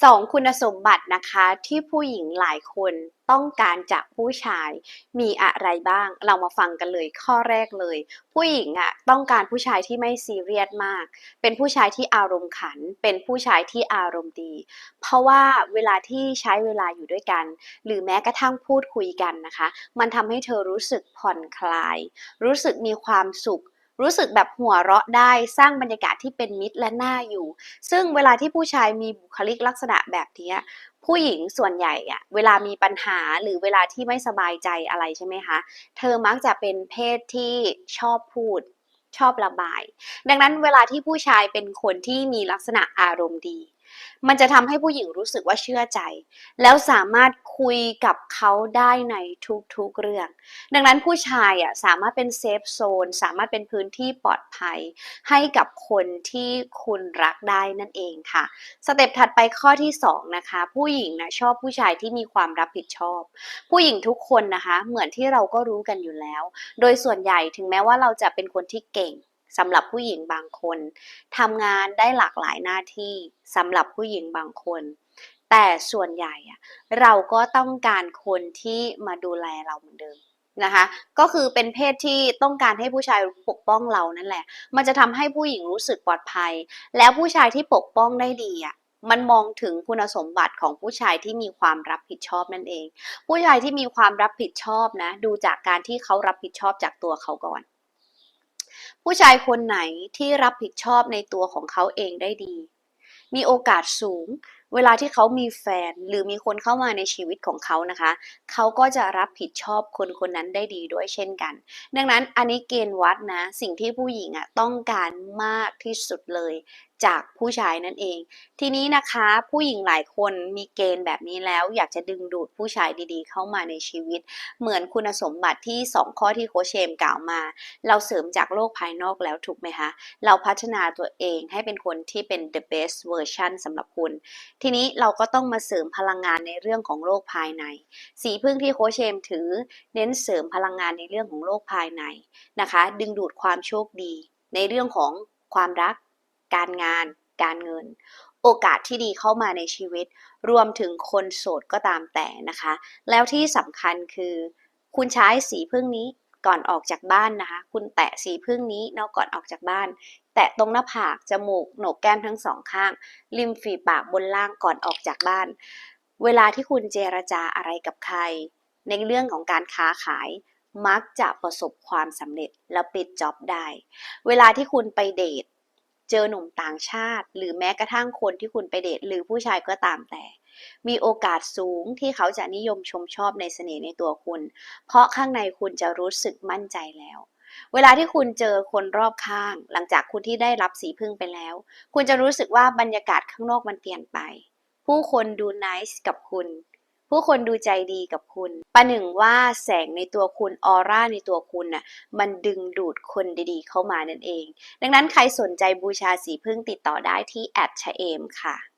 สองคุณสมบัตินะคะที่ผู้หญิงหลายคนต้องการจากผู้ชายมีอะไรบ้าง เรามาฟังกันเลยข้อแรกเลย ผู้หญิงอะต้องการผู้ชายที่ไม่ซีเรียสมาก เป็นผู้ชายที่อารมณ์ขัน เป็นผู้ชายที่อารมณ์ดี เพราะว่าเวลาที่ใช้เวลาอยู่ด้วยกัน หรือแม้กระทั่งพูดคุยกันนะคะ มันทำให้เธอรู้สึกผ่อนคลาย รู้สึกมีความสุข รู้สึกแบบหัวเราะได้สร้างบรรยากาศที่เป็นมิตรและน่าอยู่ ซึ่งเวลาที่ผู้ชายมีบุคลิกลักษณะแบบนี้ผู้หญิงส่วนใหญ่อะเวลามีปัญหาหรือเวลาที่ไม่สบายใจอะไรใช่ไหมคะเธอมักจะเป็นเพศที่ชอบพูดชอบระบาย ดังนั้นเวลาที่ผู้ชายเป็นคนที่มีลักษณะอารมณ์ดี มันจะทำให้ผู้หญิงรู้สึกว่าเชื่อใจ แล้วสามารถคุยกับเขาได้ในทุกๆเรื่อง ดังนั้นผู้ชายอะสามารถเป็นเซฟโซนสามารถเป็นพื้นที่ปลอดภัย ให้กับคนที่คุณรักได้นั่นเองค่ะ สเต็ปถัดไปข้อที่สองนะคะ ผู้หญิงนะชอบผู้ชายที่มีความรับผิดชอบ ผู้หญิงทุกคนนะคะ เหมือนที่เราก็รู้กันอยู่แล้ว โดยส่วนใหญ่ถึงแม้ว่าเราจะเป็นคนที่เก่ง สำหรับผู้หญิงบางคนทำงานได้หลากหลายหน้าที่สำหรับผู้หญิงบางคน แต่ส่วนใหญ่เราก็ต้องการคนที่มาดูแลเราเหมือนเดิมนะคะก็คือเป็นเพศที่ต้องการให้ผู้ชายปกป้องเรานั่นแหละ มันจะทำให้ผู้หญิงรู้สึกปลอดภัย แล้วผู้ชายที่ปกป้องได้ดีอะมันมองถึงคุณสมบัติของผู้ชายที่มีความรับผิดชอบนั่นเอง ผู้ชายที่มีความรับผิดชอบนะ ดูจากการที่เขารับผิดชอบจากตัวเขาก่อน ผู้ชายคนไหนที่รับผิดชอบในตัวของเขาเองได้ดี มีโอกาสสูง เวลาที่เขามีแฟนหรือมีคนเข้ามาในชีวิตของเขานะคะ เขาก็จะรับผิดชอบคนคนนั้นได้ดีด้วยเช่นกัน ดังนั้นอันนี้เกณฑ์วัดนะ สิ่งที่ผู้หญิงอะต้องการมากที่สุดเลย จากผู้ชายนั่นเอง ทีนี้นะคะผู้หญิงหลายคนมีเกณฑ์แบบนี้แล้ว อยากจะดึงดูดผู้ชายดีๆ เข้ามาในชีวิต เหมือนคุณสมบัติที่ 2 ข้อที่โคเชมกล่าวมา เราเสริมจากโลกภายนอกแล้วถูกไหมคะเราพัฒนาตัวเองให้เป็นคนที่เป็น the best version สำหรับคุณ ทีนี้เราก็ต้องมาเสริมพลังงานในเรื่องของโลกภายใน สีพึ่งที่โคเชมถือ เน้นเสริมพลังงานในเรื่องของโลกภายในนะคะ ดึงดูดความโชคดี ในเรื่องของความรัก การงาน การเงิน โอกาสที่ดีเข้ามาในชีวิต รวมถึงคนโสดก็ตามแต่นะคะ แล้วที่สำคัญคือ คุณใช้สีพึ่งนี้ก่อนออกจากบ้านนะคะ คุณแตะสีพึ่งนี้เนาะก่อนออกจากบ้าน แตะตรงหน้าผาก จมูก โหนกแก้มทั้งสองข้าง ริมฝีปากบนล่างก่อนออกจากบ้าน เวลาที่คุณเจรจาอะไรกับใคร ในเรื่องของการค้าขายมักจะประสบความสำเร็จและปิดจ็อบได้ เวลาที่คุณไปเดท เจอหนุ่มต่างชาติ หรือแม้กระทั่งคนที่คุณไปเดทหรือผู้ชายก็ตามแต่ มีโอกาสสูงที่เขาจะนิยมชมชอบในเสน่ห์ในตัวคุณ เพราะข้างในคุณจะรู้สึกมั่นใจแล้ว เวลาที่คุณเจอคนรอบข้าง หลังจากคุณที่ได้รับสีพึ่งไปแล้ว คุณจะรู้สึกว่าบรรยากาศข้างนอกมันเปลี่ยนไป ผู้คนดูน i c e กับคุณ ผู้คนดูใจดีกับคุณ ประหนึ่งว่าแสงในตัวคุณออร่าในตัวคุณน่ะมันดึงดูดคนดีๆเข้ามานั่นเอง ดังนั้นใครสนใจบูชาสีพึ่งติดต่อได้ที่แอดชะเอมค่ะ